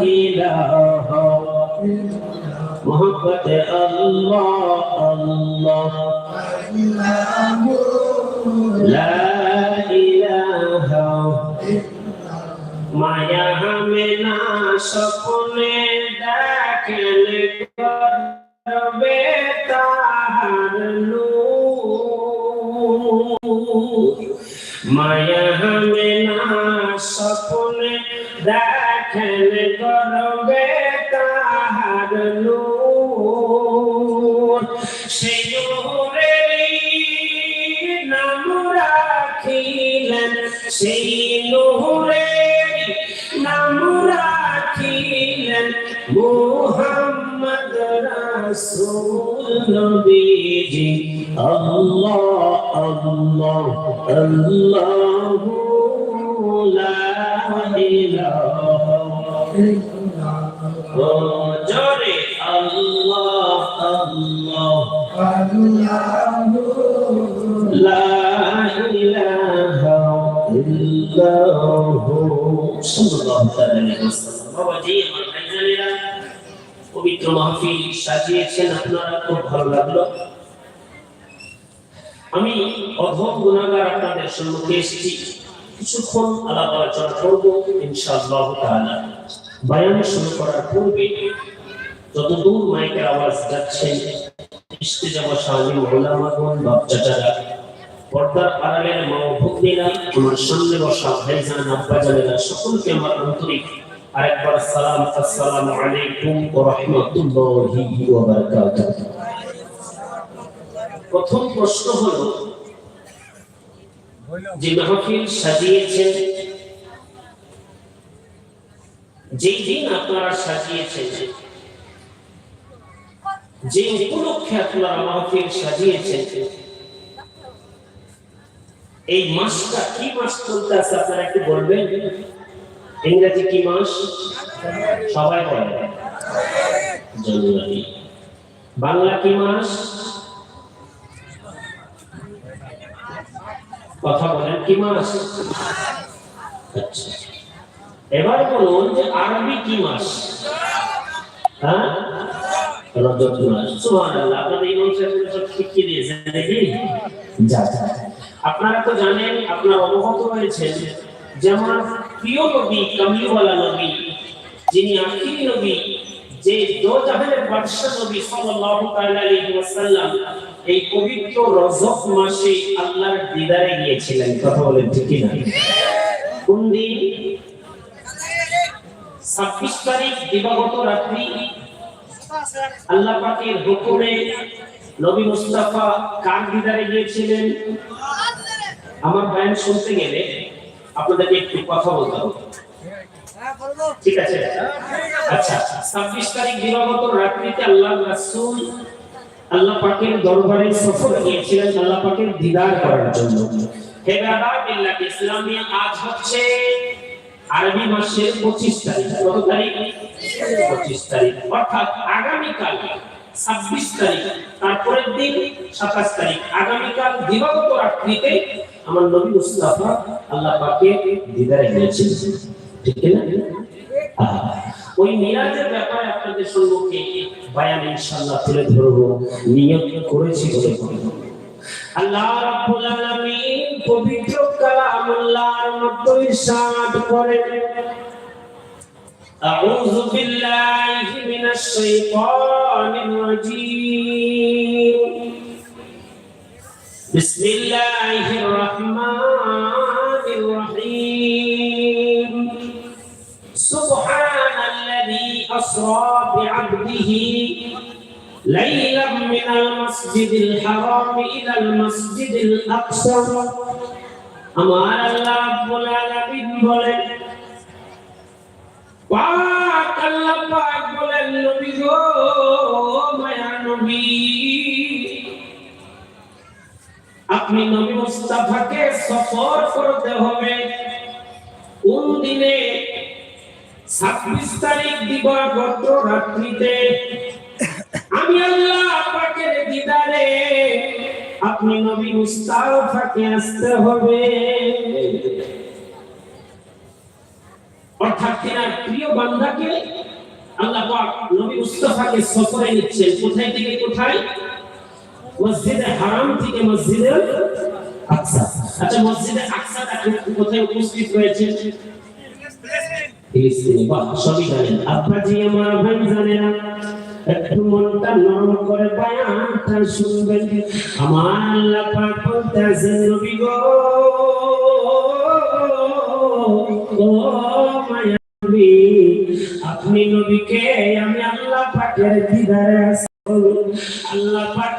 إله محبت الله الله لا إله মায়া হামে না স্বপ্নে দেখেন করবে তাহার নূর। মায়া হামে না স্বপ্নে দেখেন নূর। সেই নূরেরই নাম রাখিলেন। সেই নূরের নাম রাখিলেন মোহাম্মদ রাসূল নবীজি আল্লাহ আল্লাহ আল্লাহ লা ইলাহা ও জোরে আল্লাহ আল্লাহ لا إله إلا هو صلى الله عليه وسلم বাবাজি আমার ভাইজানেরা পবিত্র মাহফিল সাজিয়েছেন আপনারা খুব ভালো লাগলো আমি অধম গুণাগার আপনাদের সম্মুখে এসেছি কিছুক্ষণ আলাপ আলোচনা করব ইনশাআল্লাহ তাআলা বয়ান শুরু করার পূর্বে যতদূর মাইকের আওয়াজ যাচ্ছে ইস্তেজামা শালী ওলামাগণ বাচ্চাটারা পর্দার আড়ালের মা ভগ্নীরা, আমার সামনে বসা ভাইজান আব্বাজানেরা সকলকে আমার আন্তরিক আরেকবার সালাম আলাইকুম ওয়া বারাকাতুহু। প্রথম প্রশ্ন হলো, যে মাহফিল সাজিয়েছেন, যেই দিন আপনারা সাজিয়েছেন যে উপলক্ষে আপনারা মাহফিল সাজিয়েছেন, এই মাসটা কি মাস চলতে আছে আপনারা একটু বলবেন? ইংরেজি কি মাস? সবাই বলে বাংলা কি মাস? কথা বলেন, কি মাস? আচ্ছা। এবার বলুন যে আরবি কি মাস? হ্যাঁ? আপনারা তো জানেন আপনারা অবগত হয়েছেন। যে আমার প্রিয় নবী কামলিওয়ালা নবী যিনি আখিরি নবী যে দো বাদশা নবী সাল্লাল্লাহু তাআলা আলাইহি ওয়াসাল্লাম এই পবিত্র রজব মাসে আল্লাহর দিদারে গিয়েছিলেন। কথা বলেন ঠিক না কোন দিন? ছাব্বিশ তারিখ দিবাগত রাত্রি আল্লাহ পাকের হুকুমে নবী মুস্তাফা কার দিদারে গিয়েছিলেন? আমার বয়ান শুনতে গেলে আপনাদেরকে একটু কথা বলতে হবে। ঠিক আছে? আচ্ছা ছাব্বিশ তারিখ দিবাগত রাত্রিতে আল্লাহ রাসূল আল্লাহ পাকের দরবারে সফর গিয়েছিলেন আল্লাহ পাকের দিদার করার জন্য। হে দাদা ইসলামী আজ হচ্ছে আরবি মাসের পঁচিশ তারিখ, কত তারিখ? পঁচিশ তারিখ। অর্থাৎ আগামীকাল ছাব্বিশ তারিখ, তারপরের দিন সাতাশ তারিখ। আগামীকাল দিবাগত রাত্রিতে আমার নবী মুস্তাফা আল্লাহ পাকে দিদারে গিয়েছেন। ঠিক না? ওই মিরাজের ব্যাপারে আপনাদের সম্মুখে বায়ান ইনশাআল্লাহ তুলে ধরবো, নিয়ত করেছি বলে আল্লাহ রাব্বুল আলামিন পবিত্র কালামুল্লাহর মধ্যে ইরশাদ করেন أعوذ بالله من الشيطان الرجيم بسم الله الرحمن الرحيم سبحان الذي أسرى بعبده ليلا من المسجد الحرام إلى المسجد الأقصى আমার আল্লাহ আলামিন বলেন পাক আল্লাহ পাক বলেন, নবী গো, মায়া নবী, আপনি নবী মুস্তাফাকে সফর করতে হবে। কোন দিনে ছাব্বিশ তারিখ দিবাগত রাত্রিতে? আমি আল্লাহ আপনি নবী মুস্তাফাকে আসতে হবে। অর্থাৎ তিনার প্রিয় বান্দাকে আল্লাহ পাক নবী মুস্তাফাকে সফরে কোথায় থেকে কোথায়? মসজিদে হারাম থেকে মসজিদে আকসা। আচ্ছা মসজিদে আকসাটা কোথায় উপস্থিত হয়েছে? ফিলিস্তিনে। বাহ, সবই জানেন। আব্বাজি আমার ভাই জানেন একটু করে আমার আল্লাহ পাক মায়া নবী, আপনি নবীকে আমি আল্লাহ পাকের দিদারে আছি। আল্লাহ পাক